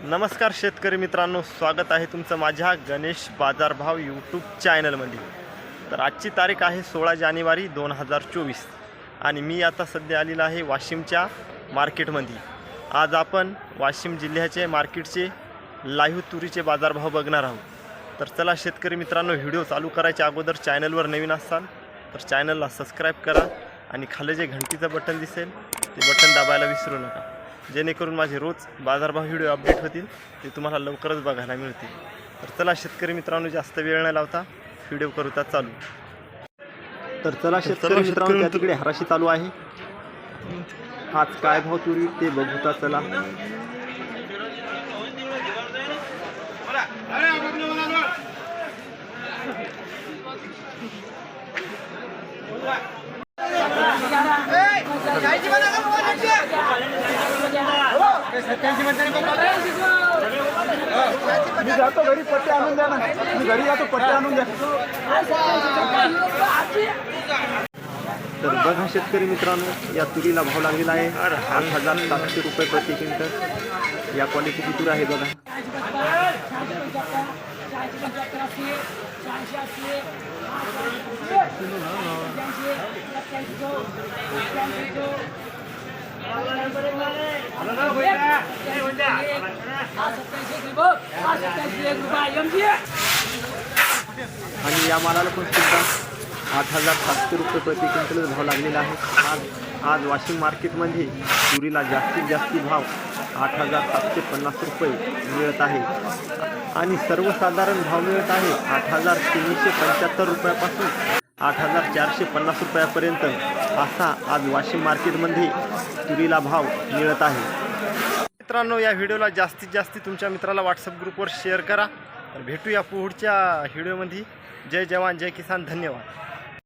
नमस्कार शेतकरी मित्रांनो स्वागत आहे तुमचं माझ्या गणेश बाजारभाव यूट्यूब चॅनलमध्ये तर आजची तारीख आहे सोळा जानेवारी दोन हजार चोवीस आणि मी आता सध्या आलेलो आहे वाशिमच्या मार्केटमध्ये. आज आपण वाशिम जिल्ह्याचे मार्केटचे लाईव्ह तुरीचे बाजारभाव बघणार आहोत. तर चला शेतकरी मित्रांनो व्हिडिओ चालू करायच्या अगोदर चॅनलवर नवीन असाल तर चॅनलला सबस्क्राईब करा आणि खाली जे घंटीचं बटन दिसेल ते बटन दाबायला विसरू नका. जेणेकरून माझे रोज बाजारभाव व्हिडिओ अपडेट होतील ते तुम्हाला लवकरच बघायला मिळतील. तर चला शेतकरी मित्रांनो जास्त वेळ न लावता व्हिडिओ करूता चालू. तर चला शेतकरी मित्रांनो त्या तिकडे हराशी चालू आहे. आज काय भाव तुरी ते बघूता चला. मी जातो घरी पट्टे आणून द्या ना. मी घरी जातो पट्टे आणून द्या. तर बघा शेतकरी मित्रांनो या तुरीला भाव लागलेला आहे आठ हजार सातशे रुपये प्रति क्विंटल. या क्वालिटीची तूर आहे बघा. आणि या मालाला पण सुद्धा आठ हजार सातशे रुपये प्रति क्विंटल भाव लागलेला आहे. आज आज वाशिम मार्केटमध्ये तुरीला जास्तीत जास्त भाव आठ हजार सातशे पन्नास रुपये मिळत आहे. आणि सर्वसाधारण भाव मिळत आहे आठ हजार तीनशे पंच्याहत्तर रुपयापासून. आठ हजार चारशे पन्नास रुपयापर्यंत असा आज वाशिम मार्केटमध्ये तुरीला भाव मिळत आहे. मित्रांनो या व्हिडिओला जास्तीत जास्त तुमच्या मित्राला व्हॉट्सअप ग्रुपवर शेअर करा. तर भेटूया पुढच्या व्हिडिओमध्ये. जय जवान जय किसान धन्यवाद.